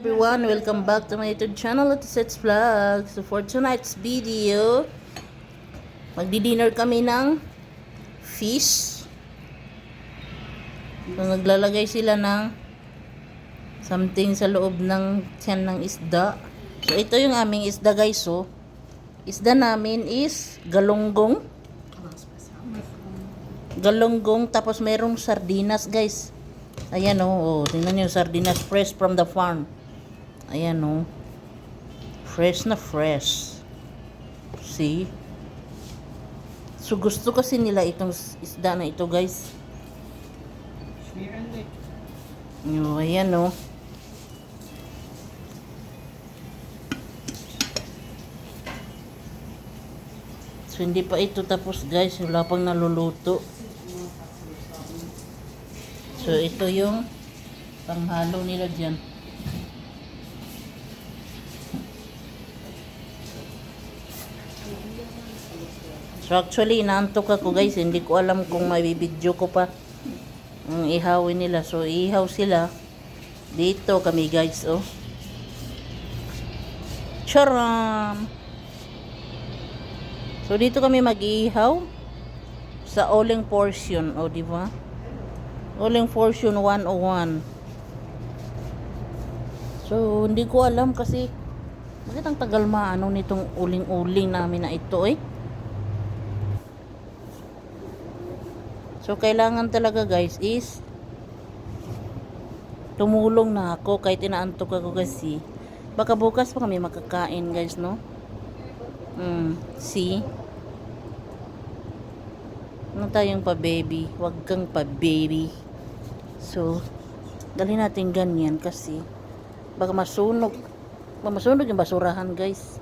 everyone, welcome back to my YouTube channel at Sets Vlog. So for tonight's video, magdi-dinner kami ng fish. So naglalagay sila ng something sa loob ng tiyan ng isda. So ito yung aming isda guys, so isda namin is galunggong. Galunggong tapos merong sardinas guys. Ayan o, oh, tingnan nyo, sardinas fresh from the farm. Ayan o. Fresh na fresh. See? So gusto kasi nila itong isda na ito guys. Yo, ayan o. So hindi pa ito tapos guys, wala pang naluluto. So ito yung panghalo nila dyan. So actually, inaantok ako guys. Hindi ko alam kung may video ko pa ang ihawin nila. So ihaw sila. Dito kami guys, oh. Charam! So dito kami mag-ihaw sa oling portion, oh, di ba? Oling portion 101. So hindi ko alam kasi bakit ang tagal maano nitong uling-uling namin na ito eh. So, kailangan talaga guys is tumulong na ako kahit inaantok ako kasi. Baka bukas pa kami makakain guys, no? Hmm, see? Ano tayong pa baby? Huwag kang pa baby. So, dali natin ganyan kasi baka masunog. Baka masunog yung basurahan guys.